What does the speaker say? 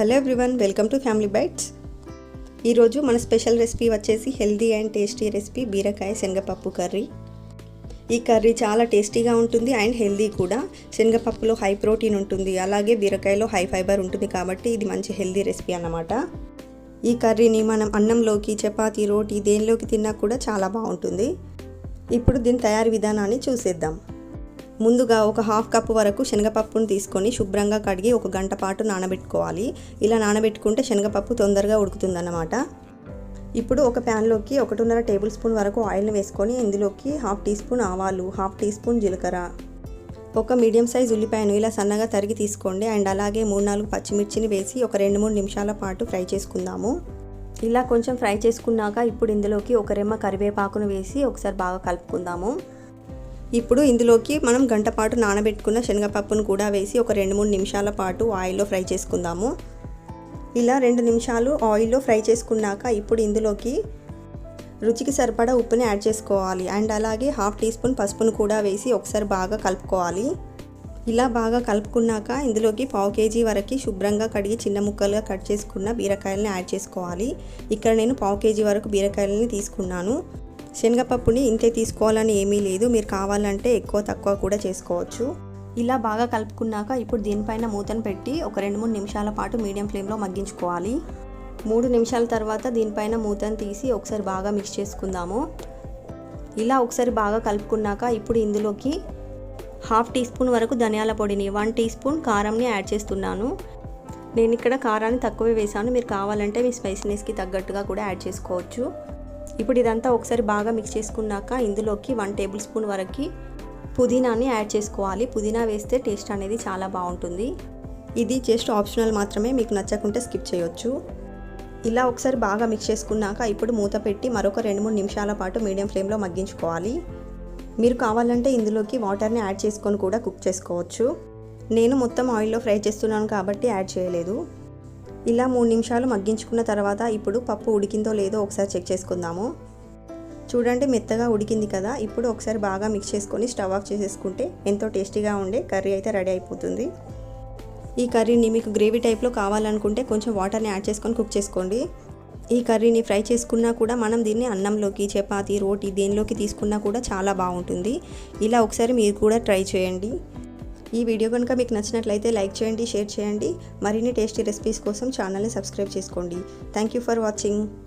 Hello everyone welcome to family bytes. ఈరోజు మన special recipe వచ్చేసి హెల్దీ అండ్ టేస్టీ రెసిపీ బీరకాయ శనగపప్పు కర్రీ. ఈ కర్రీ చాలా టేస్టీగా ఉంటుంది అండ్ హెల్దీ కూడా. శనగపప్పులో హై ప్రోటీన్ ఉంటుంది అలాగే బీరకాయలో హై ఫైబర్ ఉంటుంది కాబట్టి ఇది మంచి హెల్దీ రెసిపీ అన్నమాట. ఈ కర్రీని మనం అన్నంలోకి చపాతీ రోటీ దేనిలోకి తిన్నా కూడా చాలా బాగుంటుంది. ఇప్పుడు దీని తయారీ విధానాన్ని చూసేద్దాం. ముందుగా ఒక హాఫ్ కప్ వరకు శనగపప్పును తీసుకొని శుభ్రంగా కడిగి ఒక గంట పాటు నానబెట్టుకోవాలి. ఇలా నానబెట్టుకుంటే శనగపప్పు తొందరగా ఉడుకుతుందన్నమాట. ఇప్పుడు ఒక ప్యాన్లోకి ఒకటిన్నర టేబుల్ స్పూన్ వరకు ఆయిల్ని వేసుకొని ఇందులోకి హాఫ్ టీ స్పూన్ ఆవాలు హాఫ్ టీ స్పూన్ జీలకర్ర. ఒక మీడియం సైజ్ ఉల్లిపాయను ఇలా సన్నగా తరిగి తీసుకోండి. అండ్ అలాగే మూడు నాలుగు పచ్చిమిర్చిని వేసి ఒక రెండు మూడు నిమిషాల పాటు ఫ్రై చేసుకుందాము. ఇలా కొంచెం ఫ్రై చేసుకున్నాక ఇప్పుడు ఇందులోకి ఒక రెమ్మ కరివేపాకును వేసి ఒకసారి బాగా కలుపుకుందాము. ఇప్పుడు ఇందులోకి మనం గంట పాటు నానబెట్టుకున్న శనగపప్పును కూడా వేసి ఒక రెండు మూడు నిమిషాల పాటు ఆయిల్లో ఫ్రై చేసుకుందాము. ఇలా రెండు నిమిషాలు ఆయిల్లో ఫ్రై చేసుకున్నాక ఇప్పుడు ఇందులోకి రుచికి సరిపడా ఉప్పుని యాడ్ చేసుకోవాలి. అండ్ అలాగే హాఫ్ టీ స్పూన్ పసుపును కూడా వేసి ఒకసారి బాగా కలుపుకోవాలి. ఇలా బాగా కలుపుకున్నాక ఇందులోకి పావు కేజీ వరకు శుభ్రంగా కడిగి చిన్న ముక్కలుగా కట్ చేసుకున్న బీరకాయలని యాడ్ చేసుకోవాలి. ఇక్కడ నేను పావు కేజీ వరకు బీరకాయలని తీసుకున్నాను. శనగపప్పుని ఇంతే తీసుకోవాలని ఏమీ లేదు. మీరు కావాలంటే ఎక్కువ తక్కువ కూడా చేసుకోవచ్చు. ఇలా బాగా కలుపుకున్నాక ఇప్పుడు దీనిపైన మూతను పెట్టి ఒక రెండు మూడు నిమిషాల పాటు మీడియం ఫ్లేమ్లో మగ్గించుకోవాలి. మూడు నిమిషాల తర్వాత దీనిపైన మూతను తీసి ఒకసారి బాగా మిక్స్ చేసుకుందాము. ఇలా ఒకసారి బాగా కలుపుకున్నాక ఇప్పుడు ఇందులోకి హాఫ్ టీ స్పూన్ వరకు ధనియాల పొడిని వన్ టీ స్పూన్ కారంని యాడ్ చేస్తున్నాను. నేను ఇక్కడ కారాన్ని తక్కువే వేసాను మీరు కావాలంటే మీ స్పైసీనెస్కి తగ్గట్టుగా కూడా యాడ్ చేసుకోవచ్చు. ఇప్పుడు ఇదంతా ఒకసారి బాగా మిక్స్ చేసుకున్నాక ఇందులోకి వన్ టేబుల్ స్పూన్ వరకు పుదీనాని యాడ్ చేసుకోవాలి. పుదీనా వేస్తే టేస్ట్ అనేది చాలా బాగుంటుంది. ఇది జస్ట్ ఆప్షనల్ మాత్రమే మీకు నచ్చకుంటే స్కిప్ చేయొచ్చు. ఇలా ఒకసారి బాగా మిక్స్ చేసుకున్నాక ఇప్పుడు మూత పెట్టి మరొక రెండు మూడు నిమిషాల పాటు మీడియం ఫ్లేమ్లో మగ్గించుకోవాలి. మీరు కావాలంటే ఇందులోకి వాటర్ని యాడ్ చేసుకొని కూడా కుక్ చేసుకోవచ్చు. నేను మొత్తం ఆయిల్లో ఫ్రై చేస్తున్నాను కాబట్టి యాడ్ చేయలేదు. ఇలా మూడు నిమిషాలు మగ్గించుకున్న తర్వాత ఇప్పుడు పప్పు ఉడికిందో లేదో ఒకసారి చెక్ చేసుకుందాము. చూడండి మెత్తగా ఉడికింది కదా ఇప్పుడు ఒకసారి బాగా మిక్స్ చేసుకొని స్టవ్ ఆఫ్ చేసేసుకుంటే ఎంతో టేస్టీగా ఉండే కర్రీ అయితే రెడీ అయిపోతుంది. ఈ కర్రీని మీకు గ్రేవీ టైప్లో కావాలనుకుంటే కొంచెం వాటర్ని యాడ్ చేసుకొని కుక్ చేసుకోండి. ఈ కర్రీని ఫ్రై చేసుకున్నా కూడా మనం దీన్ని అన్నంలోకి చపాతి రోటీ దేనిలోకి తీసుకున్నా కూడా చాలా బాగుంటుంది. ఇలా ఒకసారి మీరు కూడా ట్రై చేయండి. ఈ వీడియో కనుక మీకు నచ్చినట్లయితే లైక్ చేయండి షేర్ చేయండి. మరిన్ని టేస్టీ రెసిపీస్ కోసం ఛానల్ని సబ్స్క్రైబ్ చేసుకోండి. Thank you for watching